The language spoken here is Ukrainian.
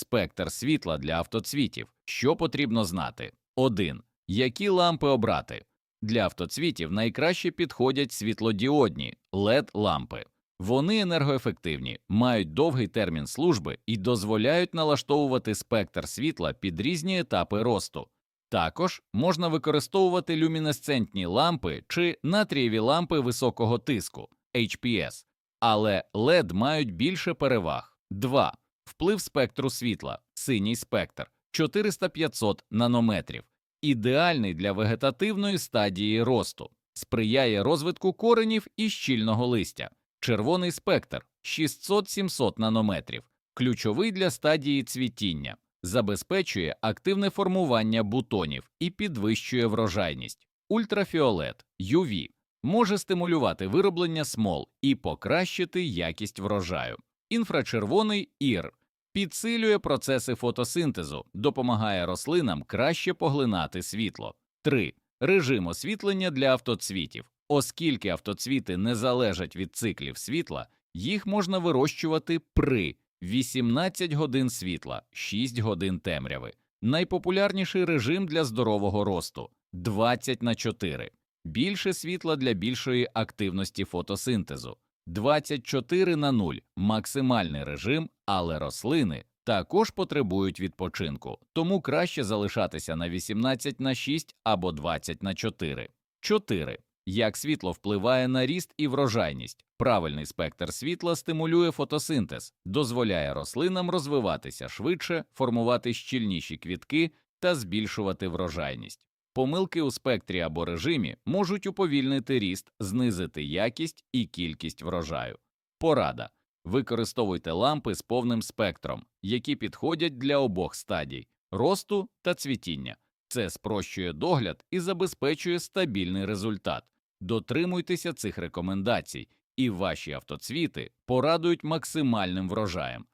Спектр світла для автоцвітів. Що потрібно знати? 1. Які лампи обрати? Для автоцвітів найкраще підходять світлодіодні led лампи. Вони енергоефективні, мають довгий термін служби і дозволяють налаштовувати спектр світла під різні етапи росту. Також можна використовувати люмінесцентні лампи чи натрієві лампи високого тиску HPS, але LED мають більше переваг. 2. Вплив спектру світла, синій спектр 400-500 нанометрів, ідеальний для вегетативної стадії росту, сприяє розвитку коренів і щільного листя. Червоний спектр 600-700 нанометрів, ключовий для стадії цвітіння, забезпечує активне формування бутонів і підвищує врожайність. Ультрафіолет UV може стимулювати вироблення смол і покращити якість врожаю. Інфрачервоний ір підсилює процеси фотосинтезу, допомагає рослинам краще поглинати світло. 3. Режим освітлення для автоцвітів. Оскільки автоцвіти не залежать від циклів світла, їх можна вирощувати при 18 годин світла, 6 годин темряви. Найпопулярніший режим для здорового росту 20 на 4. Більше світла для більшої активності фотосинтезу. 24 на 0 – максимальний режим, але рослини також потребують відпочинку, тому краще залишатися на 18 на 6 або 20 на 4. 4. Як світло впливає на ріст і врожайність. Правильний спектр світла стимулює фотосинтез, дозволяє рослинам розвиватися швидше, формувати щільніші квітки та збільшувати врожайність. Помилки у спектрі або режимі можуть уповільнити ріст, знизити якість і кількість врожаю. Порада. Використовуйте лампи з повним спектром, які підходять для обох стадій росту та цвітіння. Це спрощує догляд і забезпечує стабільний результат. Дотримуйтеся цих рекомендацій, і ваші автоцвіти порадують максимальним врожаєм.